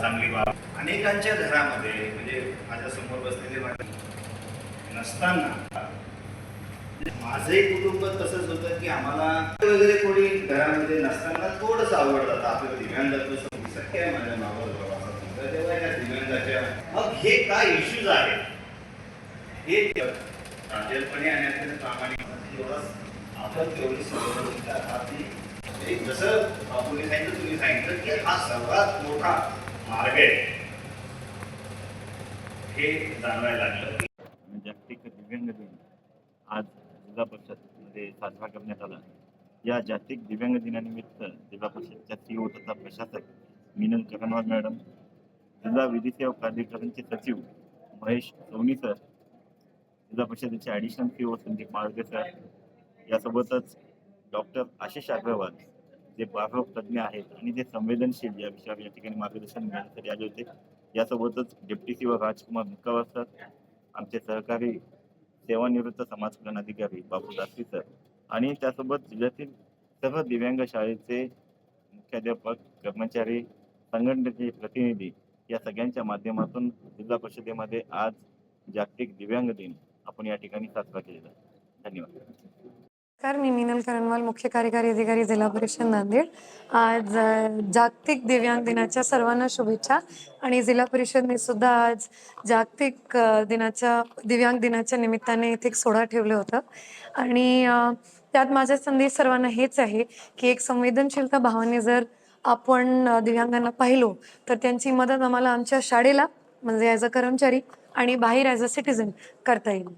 चांगली बाब. अनेकांच्या घरामध्ये म्हणजे माझ्यासमोर बसलेले नसताना माझे कुटुंब तसंच होतं की आम्हाला वगैरे कोणी घरामध्ये नसताना थोडंसं आवडतात आपलं दिव्यांगाचं सोबत सख्य आहे माझ्या नावावर प्रवासात तेव्हा या दिव्यांगाच्या मग हे काय इश्यूज आहेत? हे प्रांजलपणे आणि अत्यंत प्रामाणिक. एवढं आपण तेवढी सवय जसं बापूने सांगितलं तुम्ही सांगितलं की हा सर्वात मोठा मार्ग आहे हे जाणवायला लागलं जागतिक दिव्यांग दिन आज जिल्हा परिषदमध्ये साजरा करण्यात आला या जागतिक दिव्यांग दिनानिमित्त जिल्हा परिषदच्या सीओ तथा प्रशासक मिनल जगन्नाथ मॅडम जिल्हा विधी सेवा प्राधिकरणचे सचिव महेश सोनी सर जिल्हा परिषदेचे additional CO Sandeep Malge sir यासोबतच डॉक्टर आशिष अग्रवाल जे बालरोग तज्ज्ञ आहेत आणि जे संवेदनशील या विषयावर या ठिकाणी मार्गदर्शन घेण्यासाठी आले होते. यासोबतच deputy CO Rajkumar Mukawar sir आमचे सहकारी सेवानिवृत्त समाज कल्याण अधिकारी बाबू दासी सर आणि त्यासोबत जिल्ह्यातील सर्व दिव्यांग शाळेचे मुख्याध्यापक कर्मचारी संघटनेचे प्रतिनिधी या सगळ्यांच्या माध्यमातून जिल्हा परिषदेमध्ये आज जागतिक दिव्यांग दिन आपण या ठिकाणी साजरा केलेला धन्यवाद. नमस्कार मी मिनल करणवाल मुख्य कार्यकारी अधिकारी जिल्हा परिषद नांदेड. आज जागतिक दिव्यांग दिनाच्या सर्वांना शुभेच्छा आणि जिल्हा परिषदने सुद्धा आज जागतिक दिनाच्या दिव्यांग दिनाच्या निमित्ताने इथे एक सोडा ठेवलं होतं. आणि त्यात माझा संदेश सर्वांना हेच आहे की एक संवेदनशीलता भावाने जर आपण दिव्यांगांना पाहिलो तर त्यांची मदत आम्हाला आमच्या शाळेला म्हणजे ॲज अ कर्मचारी आणि बाहेर ॲज अ सिटिझन करता येईल.